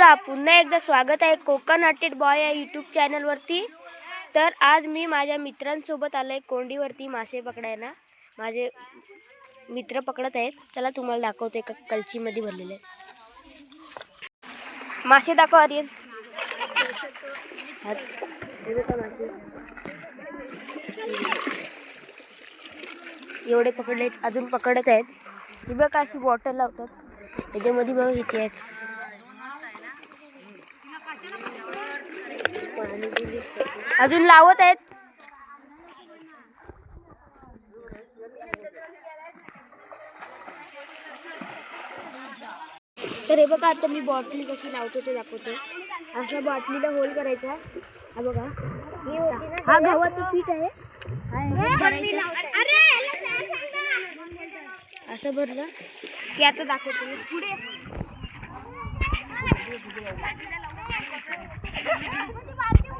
तुमचा पुन्हा एकदा स्वागत आहे कोकण हॉटेड बॉय या यूट्यूब चॅनलवरती तर आज मी माझ्या मित्रांसोबत आलो आहे कोंडीवरती मासे पकडायला. माझे मित्र पकडत आहेत. चला तुम्हाला दाखवतो एका कलचीमध्ये भरलेले मासे दाखव आर्यन. एवढे पकडले आहेत अजून पकडत आहेत. हे बघा अशी बॉटल लावतात. त्याच्यामध्ये बघा किती आहेत. अजून लावत आहेत. तर हे बघा आता मी बॉटली कशी लावतो ते दाखवतो. अशा बॉटलीला होल करायचा हा बघा. हा गव्हाचं पीठ आहे. असं भरलं की आता दाखवतो. मी. पुढे.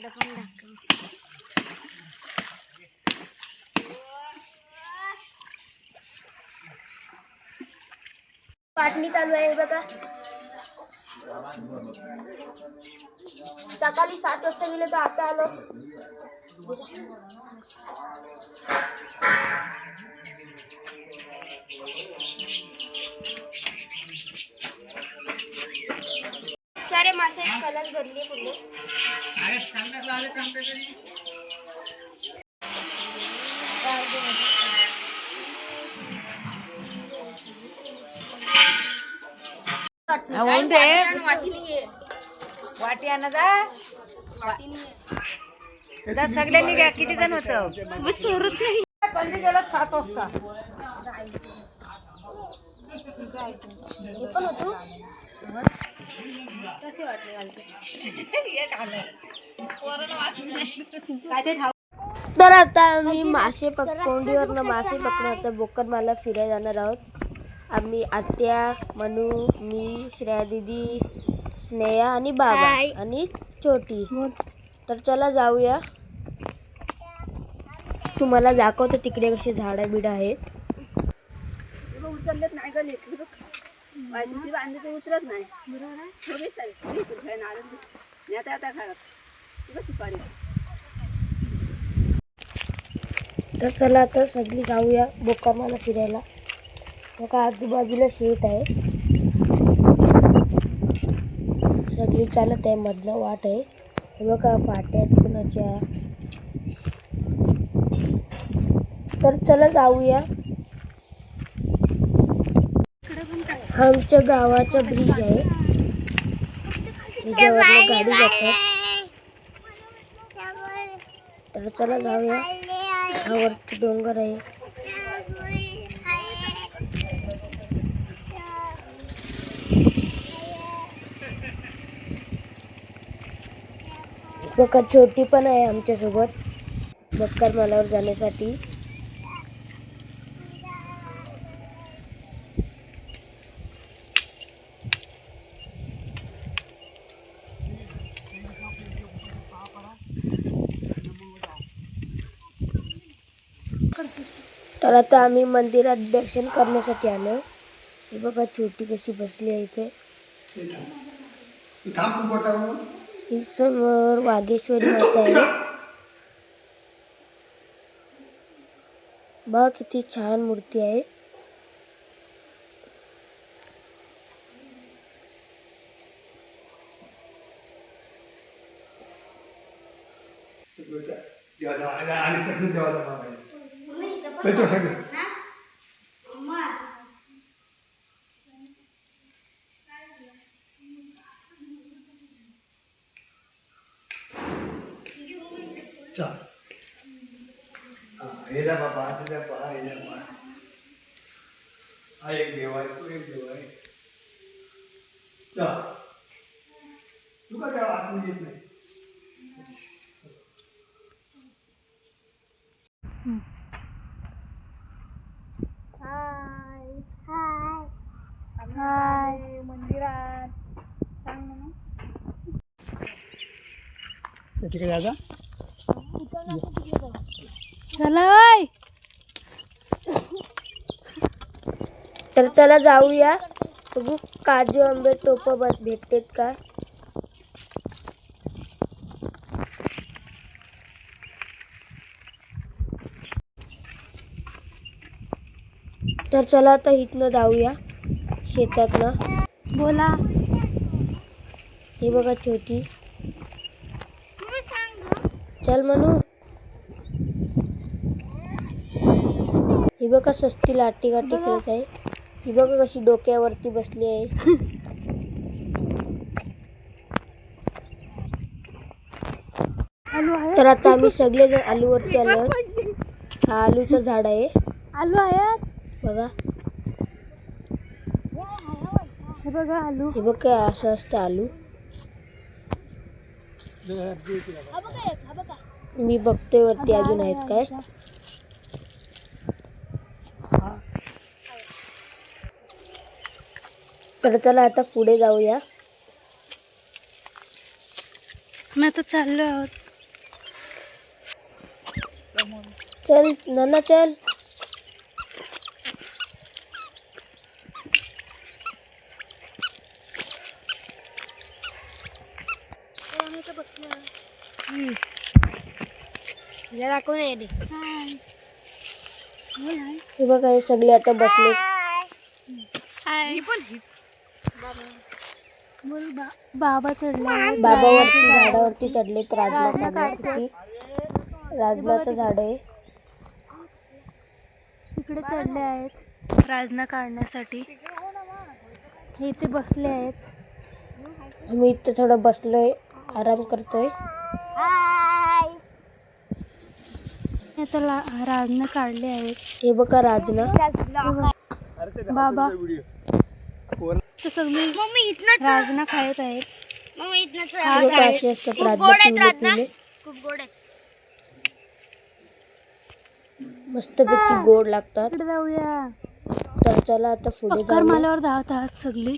इकडं पण दाखव. पाटणी चालू आहे बघा. सकाळी सात वाजता गेले तर आता आलो. सारे मासे कलर भरले पुढे. वाटी आणा जा. जा सगळ्यांनी घ्या किती जण होत? कल्ली गेला सात वाजता पण होतो. कसे वाटले तर आता आम्ही मासे पक कोंडीवरनं मासे पकडून आता बोकड मला फिरायला जाणार आहोत. आम्ही आत्या मनू मी श्रेया दिदी स्नेहा आणि बाबा आणि छोटी. तर चला जाऊया. तुम्हाला दाखवतो तिकडे कसे झाडं बिडं आहेत. उचलत नाही गं लेकरं. बांधली तर उचलत नाही. थोडीच आहे. घे तू, घे नारळ आता आता खात तुला सुपारी तर चला आता सगळी जाऊया बोकामाला फिरायला. बघा आजूबाजूला शेत आहे. सगळी चालत आहे. मधलं वाट आहे. बघा पाट्या कुणाच्या. तर चला जाऊया हा आमच्या गावाचा ब्रिज आहे. त्याच्यावरनं गाडी जातात तर चला जाऊया. हा वरती डोंगर आहे. बघा छोटी पण आहे आमच्यासोबत. बक्कर मालावर जाण्यासाठी. तर आता आम्ही मंदिरात दर्शन करण्यासाठी आलो. हे बघा छोटी कशी बसली आहे इथे. समोर वाघेश्वरी माता आहे. बघा किती छान मूर्ती आहे. आणि प्रश्न देवाचा Vete a सगळं चल. हां हे जा बाबा ते जा पहा हे जा पहा हा एक देव आहे तो एक देव आहे. चल. तू का त्या आतमध्ये येत नाही? तिकडे जायचा तर चला जाऊया. बघू काजू आंबे टोप भेटतेत का? तर चला आता इथनं जाऊया शेतातनं. बोला. ही बघा छोटी. चल म्हणू? ही बघा सस्ती लाटी गाठी खेळत आहे. ही बघा कशी डोक्यावरती बसली आहे. तर आता आम्ही सगळे जण आलूवरती आलो हा आलूचं झाड आहे. आलू आहे बघा. हे बघा आलू. हे बघ काय असं असतं आलू. मी बघतोय वरती अजून आहेत काय. तर चला आता पुढे जाऊया. मी आता चाललो आहोत. चल नाना चल. दाखवून हे बघा हे सगळे आता बसले. बाबा चढले बाबा वरती झाडावरती चढलेत राजमा काढण्यासाठी राजमाचं झाड. आहे तिकडे चढले आहेत. राजना काढण्यासाठी. हे इथे बसले आहेत. आम्ही इथं थोडं बसलोय आराम करतोय. आता राजना काढले आहेत. हे बघा राजना. बाबा. राजना खायत आहेत. पिवले खूप गोड आहे मस्तपैकी गोड लागतात. जाऊया. तर चला आता पुढे पक्कर जाऊया. माल्यावर धावत आहात सगळी.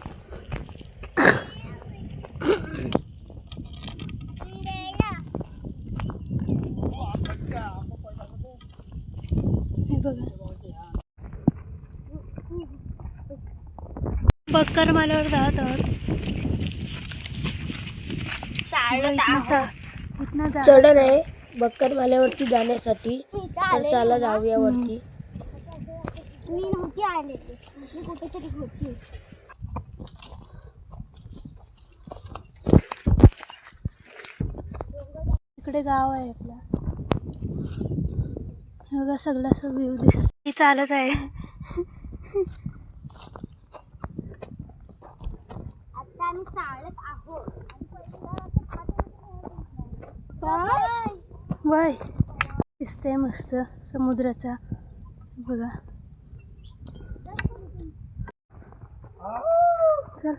बक्कर माल्यावर धावत आहोत इथनं जा. इथनं जा. चढण आहे बक्कर माल्यावरती जाण्यासाठी. तर चला जाऊया वरती. मी नव्हती आले मी कुठेतरी होती. इकडे गाव आहे आपला. हे बघा सगळा असं व्ह्यू दिसत. चालत आहे. आम्ही चालत आहोत वय. दिसते मस्त समुद्राचा. बघा. चल.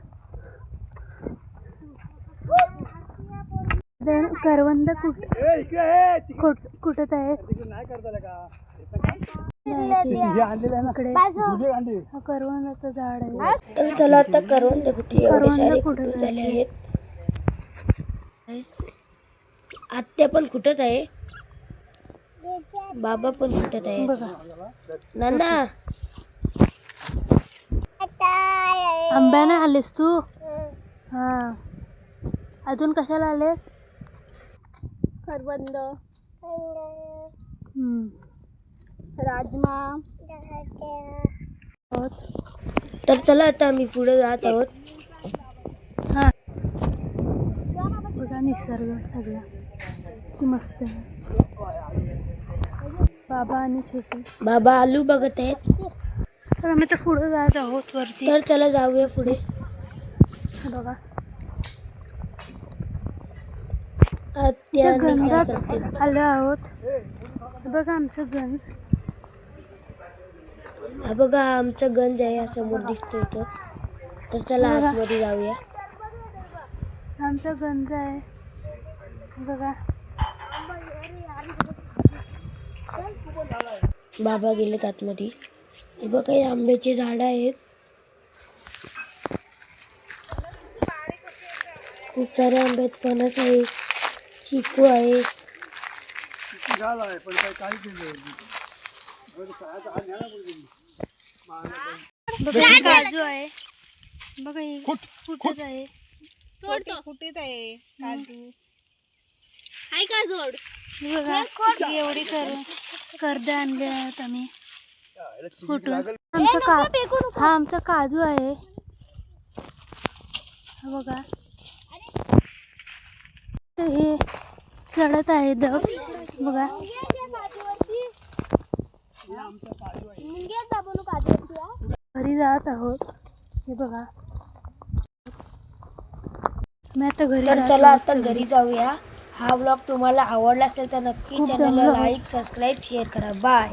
करवंद कुठ- कुठत आहे करवंदाचं झाड आहे. तर चला आता करवंद कुठे एवढे सारे कुठे कुठून झाले? आहेत. आत्या पण कुठत आहे. बाबा पण फुटत आहे नाना. आंब्याने आलेस तू? हा. अजून कशाला आलेस? करवंद हम्म. राजमा. तर चला आता आम्ही पुढे जात आहोत. हा. बघा निसर्ग सगळा. मस्त आहे. बाबा आणि छोटी. बाबा आलू बघत आहेत. तर आम्ही तर पुढे जात आहोत वरती. तर चला जाऊया पुढे. बघा. आलो आहोत. बघा आमचं गंज. हा बघा आमचा गंज आहे हा समोर दिसतो इथं तर चला आतमध्ये जाऊया. आमचं गंज आहे. बघा. बाबा गेलेत आतमध्ये. हे बघा हे आंब्याचे झाड आहेत. खूप सारे आंबे आहेत फणस आहे चिकू आहे झालं आहे पण काही काही केलं बघा काजू आहे? बघा हे फुटत आहे. फुटीत आहे काजू. बघा एवढी कर कर्द आणले आहेत आम्ही. फुटून आमचा का हा आमचा काजू आहे. हा बघा. हे चढत आहे दग. बघा. घरी जात आहोत. हे बघा. मी आता घरी तर चला. आता घरी जाऊया. हा ब्लॉग तुम्हाला आवडला असेल तर नक्की चॅनलला. लाईक सबस्क्राईब शेअर करा. बाय